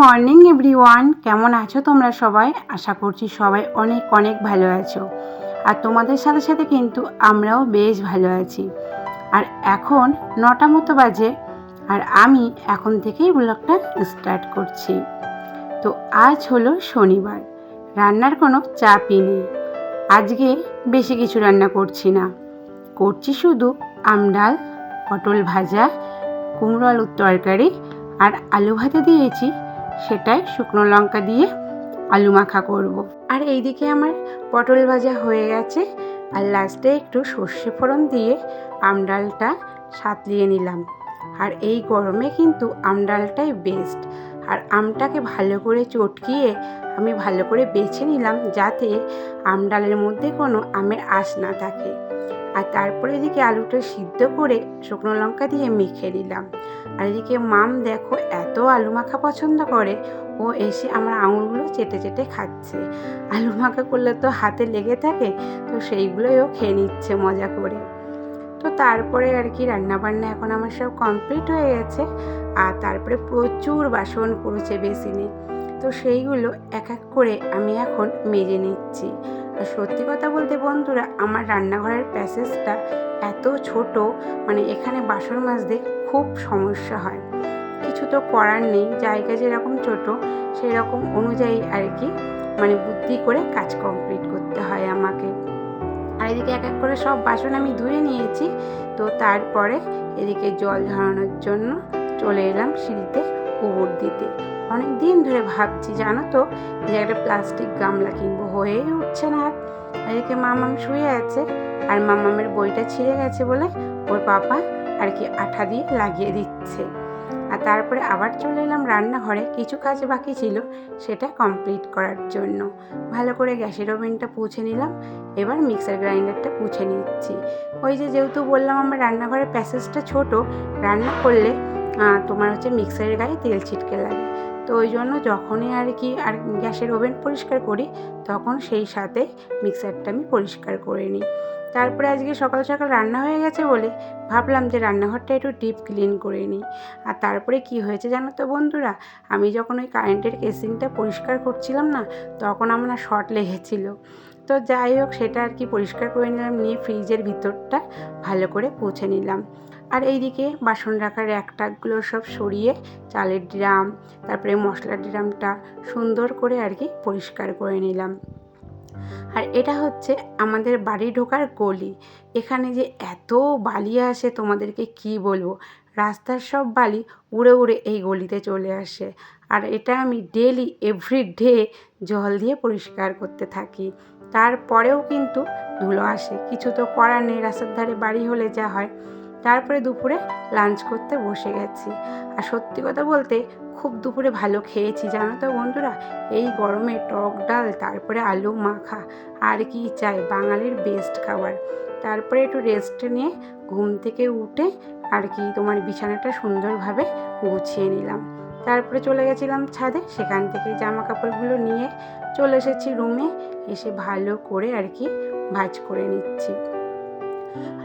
Morning every one কেমন আছো তোমরা সবাই? আশা করছি সবাই অনেক অনেক ভালো আছো। আর তোমাদের সাথে সাথে কিন্তু আমরাও বেশ ভালো আছি। আর এখন নটা মতো বাজে, আর আমি এখন থেকেই ব্লগটা স্টার্ট করছি। তো আজ হলো শনিবার। রান্নার কোনো চাপই নেই। আজকে বেশি কিছু রান্না করছি না। করছি শুধু আমডাল পটল ভাজা, কুমড়ো আলুর তরকারি, আর আলু ভাতে দিয়েছি সেটাই শুকনো লঙ্কা দিয়ে আলু মাখা করব। আর এইদিকে আমার পটল ভাজা হয়ে গেছে। আর লাস্টে একটু সর্ষে ফোড়ন দিয়ে আমডালটা সাতলিয়ে নিলাম। আর এই গরমে কিন্তু আমডালটাই বেস্ট আর আমটাকে ভালো করে চটকিয়ে আমি ভালো করে বেছে নিলাম যাতে আমডালের মধ্যে কোনো আমের আঁশ না থাকে। আর তারপরে এদিকে আলুটা সিদ্ধ করে শুকনো লঙ্কা দিয়ে মেখে নিলাম। আর এদিকে মাম দেখো এত আলু মাখা পছন্দ করে, ও এসে আমার আঙুলগুলো চেটে চেটে খাচ্ছে। আলু মাখা করলে তো হাতে লেগে থাকে, তো সেইগুলোই ও খেয়ে নিচ্ছে মজা করে। তো তারপরে আর কি রান্নাবান্না এখন আমার সব কমপ্লিট হয়ে গেছে, আর তারপরে প্রচুর বাসন পড়েছে বেসিনে। তো সেইগুলো এক এক করে আমি এখন মেজে নিচ্ছি। সত্যি কথা বলতে বন্ধুরা, আমার রান্নাঘরের প্যাসেজটা এত ছোট মানে এখানে বাসন মাজতে খুব সমস্যা হয়। কিছু তো করার নেই, জায়গা যেরকম ছোট সেই রকম অনুযায়ী আর কি মানে বুদ্ধি করে কাজ কমপ্লিট করতে হয় আমাকে। আর এদিকে এক এক করে সব বাসন আমি ধুয়ে নিয়েছি, তো তারপরে এদিকে জল ঝরানোর জন্য চলে এলাম সিঁড়িতে গোবর দিতে। অনেক দিন ধরে ভাবছি, জানো তো, যে একটা প্লাস্টিক গামলা কিনবো। হয়েই উঠছে না আর। এদিকে মামাম শুয়ে আছে আর মামামের বইটা ছিঁড়ে গেছে বলে ওর পাপা আর কি আঠা দিয়ে লাগিয়ে দিচ্ছে। আর তারপরে আবার চলে এলাম রান্নাঘরে। কিছু কাজ বাকি ছিল সেটা কমপ্লিট করার জন্য। ভালো করে গ্যাসের ওভেনটা পুছে নিলাম। এবার মিক্সার গ্রাইন্ডারটা পুছে নিচ্ছি। ওই যে যেহেতু বললাম আমার রান্নাঘরের প্যাসেজটা ছোট, রান্না করলে তোমার হচ্ছে মিক্সারের গায়ে তেল ছিটকে লাগে। তো ওই জন্য যখনই আর কি, আর গ্যাসের ওভেন পরিষ্কার করি, তখন সেই সাথে মিক্সারটা আমি পরিষ্কার করে নিই। তারপরে আজকে সকাল সকাল রান্না হয়ে গেছে বলে ভাবলাম যে রান্নাঘরটা একটু ডিপ ক্লিন করে নিই। আর তারপরে কি হয়েছে জানো তো বন্ধুরা? আমি যখন ওই কারেন্টের কেসিংটা পরিষ্কার করছিলাম না, তখন আমার শর্ট লেগেছিল। তো যাই হোক, সেটা আর কি পরিষ্কার করে নিলাম, নিয়ে ফ্রিজের ভিতরটা ভালো করে পৌঁছে নিলাম। আর এইদিকে বাসন রাখার একটাকগুলো সব সরিয়ে চালের ড্রাম, তারপরে মশলার ড্রামটা সুন্দর করে আর কি পরিষ্কার করে নিলাম। আর এটা হচ্ছে আমাদের বাড়ি ঢোকার গলি। এখানে যে এত বালি আসে তোমাদেরকে কি বলব? রাস্তার সব বালি উড়ে উড়ে এই গলিতে চলে আসে। আর এটা আমি ডেলি এভরি ডে জল দিয়ে পরিষ্কার করতে থাকি। তারপরেও কিন্তু ধুলো আসে। কিছু তো করার নেই, রাস্তার ধারে বাড়ি হলে যা হয়। তারপরে দুপুরে লাঞ্চ করতে বসে গেছি। আর সত্যি কথা বলতে খুব দুপুরে ভালো খেয়েছি, জানো তো বন্ধুরা? এই গরমে টক ডাল, তারপরে আলু মাখা, আর কি চাই? বাঙালির বেস্ট খাবার। তারপরে একটু রেস্ট নিয়ে ঘুম থেকে উঠে আর কি তোমার বিছানাটা সুন্দরভাবে গুছিয়ে নিলাম। তারপরে চলে গেছিলাম ছাদে, সেখান থেকে জামা কাপড়গুলো নিয়ে চলে এসেছি রুমে এসে ভালো করে আর কি ভাজ করে নিচ্ছি।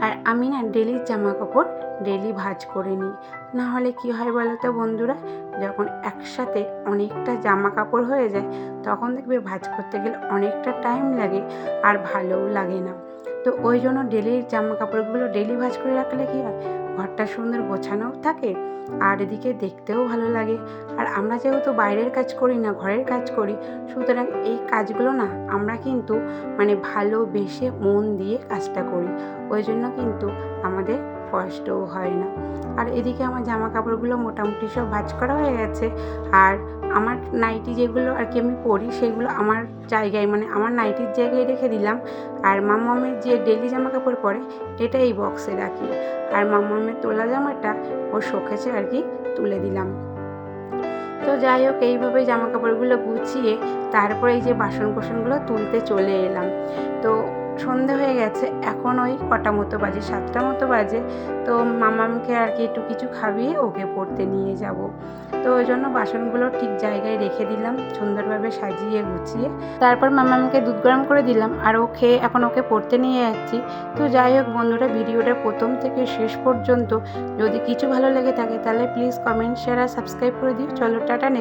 আর আমি না ডেলি জামা কাপড় ডেলি ভাজ করে নিই। নাহলে কী হয় বলো তো বন্ধুরা? যখন একসাথে অনেকটা জামা কাপড় হয়ে যায়, তখন দেখবে ভাজ করতে গেলে অনেকটা টাইম লাগে আর ভালোও লাগে না। তো ওই জন্য ডেলি জামা কাপড়গুলো ডেলি ভাজ করে রাখলে কী হয়? ঘরটা সুন্দর গোছানোও থাকে আর এদিকে দেখতেও ভালো লাগে। আর আমরা যেহেতু বাইরের কাজ করি না, ঘরের কাজ করি, সুতরাং এই কাজগুলো না আমরা কিন্তু মানে ভালোবেসে মন দিয়ে কাজটা করি। ওই জন্য কিন্তু আমাদের কষ্টও হয় না। আর এদিকে আমার জামা কাপড়গুলো মোটামুটি সব ভাজ করা হয়ে গেছে। আর আমার নাইটি যেগুলো আর কি আমি পরি সেগুলো আমার জায়গায় মানে আমার নাইটির জায়গায় রেখে দিলাম। আর মামামের যে ডেলি জামা কাপড় পরে এটা এই বক্সে রাখি। আর মামামের তোলা জামাটা ও শোকেছে আর কি তুলে দিলাম। তো যাই হোক, এইভাবে জামা কাপড়গুলো গুছিয়ে তারপরে এই যে বাসন কোসনগুলো তুলতে চলে এলাম। তো সন্ধে হয়ে গেছে, এখন ওই কটা মতো বাজে, সাতটা মতো বাজে। তো মামামকে আর কি একটু কিছু খাবিয়ে ওকে পড়তে নিয়ে যাব। তো ওই জন্য বাসনগুলো ঠিক জায়গায় রেখে দিলাম, সুন্দরভাবে সাজিয়ে গুছিয়ে। তারপর মামামকে দুধ গরম করে দিলাম, আর ও খেয়ে এখন ওকে পড়তে নিয়ে যাচ্ছি। তো যাই হোক বন্ধুরা, ভিডিওটা প্রথম থেকে শেষ পর্যন্ত যদি কিছু ভালো লেগে থাকে, তাহলে প্লিজ কমেন্ট শেয়ার আর সাবস্ক্রাইব করে দিও। চলো, টাটা নেক্সট